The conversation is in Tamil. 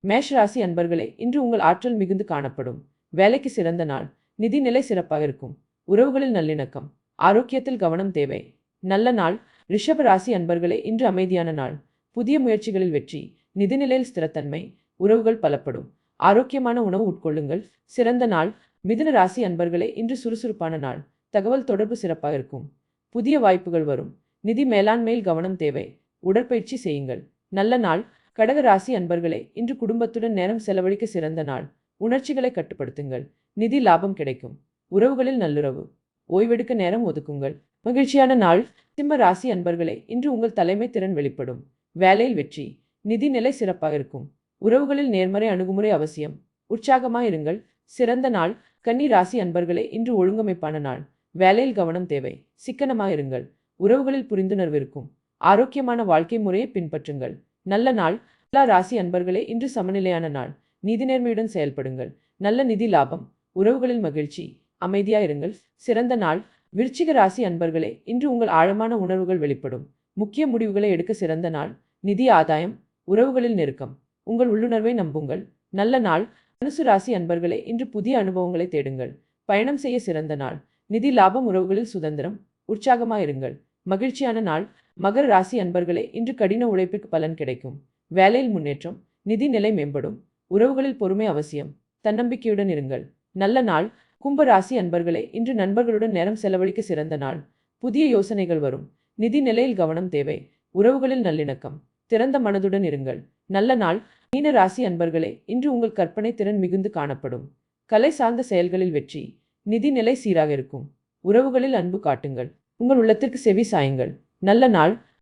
மேஷ ராசி அன்பர்களே இன்று உங்கள் ஆற்றல் மிகுந்து காணப்படும். வேலைக்கு சிறந்த நாள். நிதிநிலை சிறப்பாக இருக்கும். உறவுகளில் நல்லிணக்கம். ஆரோக்கியத்தில் கவனம் தேவை. நல்ல நாள். ரிஷப ராசி அன்பர்களே இன்று அமைதியான நாள். புதிய முயற்சிகளில் வெற்றி. நிதிநிலையில் ஸ்திரத்தன்மை. உறவுகள் பலப்படும். ஆரோக்கியமான உணவு உட்கொள்ளுங்கள். சிறந்த நாள். மிதுன ராசி அன்பர்களே இன்று சுறுசுறுப்பான நாள். தகவல் தொடர்பு சிறப்பாக இருக்கும். புதிய வாய்ப்புகள் வரும். நிதி மேலாண்மையில் கவனம் தேவை. உடற்பயிற்சி செய்யுங்கள். நல்ல நாள். கடக ராசி அன்பர்களே இன்று குடும்பத்துடன் நேரம் செலவழிக்க சிறந்த நாள். உணர்ச்சிகளை கட்டுப்படுத்துங்கள். நிதி லாபம் கிடைக்கும். உறவுகளில் நல்லுறவு. ஓய்வெடுக்க நேரம் ஒதுக்குங்கள். மகிழ்ச்சியான நாள். சிம்ம ராசி அன்பர்களே இன்று உங்கள் தலைமை திறன் வெளிப்படும். வேலையில் வெற்றி. நிதி நிலை சிறப்பாக இருக்கும். உறவுகளில் நேர்மறை அணுகுமுறை அவசியம். உற்சாகமாயிருங்கள் சிறந்த நாள். கன்னி ராசி அன்பர்களே இன்று ஒழுங்கமைப்பான நாள். வேலையில் கவனம் தேவை. சிக்கனமாயிருங்கள் உறவுகளில் புரிந்துணர்வு இருக்கும். ஆரோக்கியமான வாழ்க்கை முறையை பின்பற்றுங்கள். நல்ல நாள். எல்லா ராசி அன்பர்களே இன்று சமநிலையான நாள். நிதி நேர்மையுடன் செயல்படுங்கள். நல்ல நிதி லாபம். உறவுகளில் மகிழ்ச்சி. அமைதியாயிருங்கள் சிறந்த நாள். விருச்சிக ராசி அன்பர்களே இன்று உங்கள் ஆழமான உணர்வுகள் வெளிப்படும். முக்கிய முடிவுகளை எடுக்க சிறந்த நாள். நிதி ஆதாயம். உறவுகளில் நெருக்கம். உங்கள் உள்ளுணர்வை நம்புங்கள். நல்ல நாள். தனுசு ராசி அன்பர்களே இன்று புதிய அனுபவங்களை தேடுங்கள். பயணம் செய்ய சிறந்த நாள். நிதி லாபம் உறவுகளில் சுதந்திரம். உற்சாகமாயிருங்கள் மகிழ்ச்சியான நாள். மகர ராசி அன்பர்களே இன்று கடின உழைப்புக்கு பலன் கிடைக்கும். வேலையில் முன்னேற்றம் நிதி நிலை மேம்படும். உறவுகளில் பொறுமை அவசியம். தன்னம்பிக்கையுடன் இருங்கள். நல்ல நாள். கும்ப ராசி அன்பர்களே இன்று நண்பர்களுடன் நேரம் செலவழிக்க சிறந்த நாள். புதிய யோசனைகள் வரும். நிதி நிலையில் கவனம் தேவை. உறவுகளில் நல்லிணக்கம். திறந்த மனதுடன் இருங்கள். நல்ல நாள். மீன ராசி அன்பர்களே இன்று உங்கள் கற்பனை திறன் மிகுந்து காணப்படும். கலை சார்ந்த செயல்களில் வெற்றி. நிதி நிலை சீராக இருக்கும். உறவுகளில் அன்பு காட்டுங்கள். உங்கள் உள்ளத்திற்கு செவி சாயுங்கள். நல்ல நாள்.